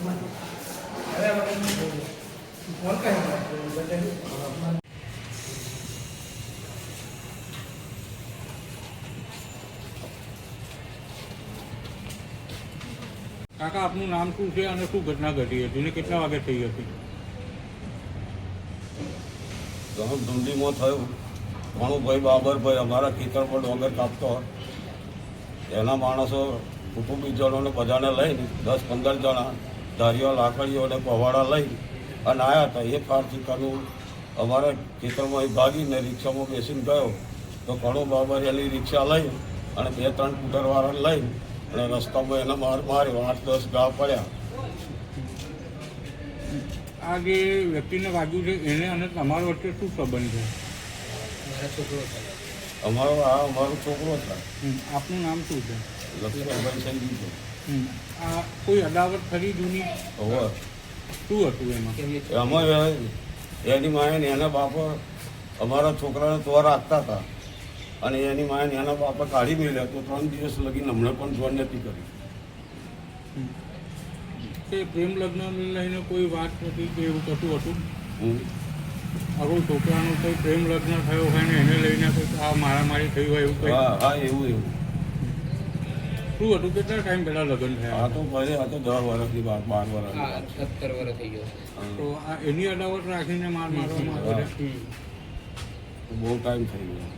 કાકા, આપનું નામ શું છે અને શું ઘટના ઘટી હતી ને કેટલા વાગે થઈ હતી? ઘણું ધૂંડીમાં થયું. ભાણુભાઈ બાબરભાઈ અમારા ખેતર પર ડોંગર કાપતો. એના માણસો કુટુંબીજનોને બધાને લઈને દસ પંદર જણા ધારીઓ લાકડીઓ અને પવાડા લઈ અને આવ્યા હતા. એ કાર્તિકાનું અમારા ખેતરમાં એ ભાગીને રિક્ષામાં બેસીને ગયો. તો ઘણો બાબરેલી રિક્ષા લઈ અને બે ત્રણ સ્કૂટરવાળાને લઈ અને રસ્તામાં એને માર માર્યો. આઠ દસ ગા પડ્યા. આ જે વ્યક્તિને વાગ્યું છે એને અને તમારો વચ્ચે શું સંબંધ છે? અમારો આ અમારો છોકરો હતા આપનું નામ શું છે? લક્ષ્મણભાઈ આ કોઈ અદાવત ખરી જૂની? હવે. શું હતું એમાં? એમાં એની માએ ને એના બાપા અમારા છોકરાને તો રાખતા હતા. અને એની માએ ને એના બાપા કાઢી મેળ્યા. તો ત્રણ દિવસ લગી હમણાં પણ જોડ નથી કરી. પ્રેમ લગ્નને લઈને કોઈ વાત નથી કે એવું કશું હતું. આવું છોકરાનું કોઈ પ્રેમ લગ્ન થયો હોય ને એને લઈને કોઈ આ મારામારી થઈ હોય એવું હા હા એવું એવું. શું હતું કેટલા ટાઈમ પહેલા લગ્ન આ થયા તો ભલે આ તો દસ વર્ષથી બાર બાર વર્ષની હા સત્તર વર્ષ થઈ ગયો તો આ એની અદાવત રાખીને માર મારવામાં આવ્યો તો બહુ ટાઈમ થઈ ગયો.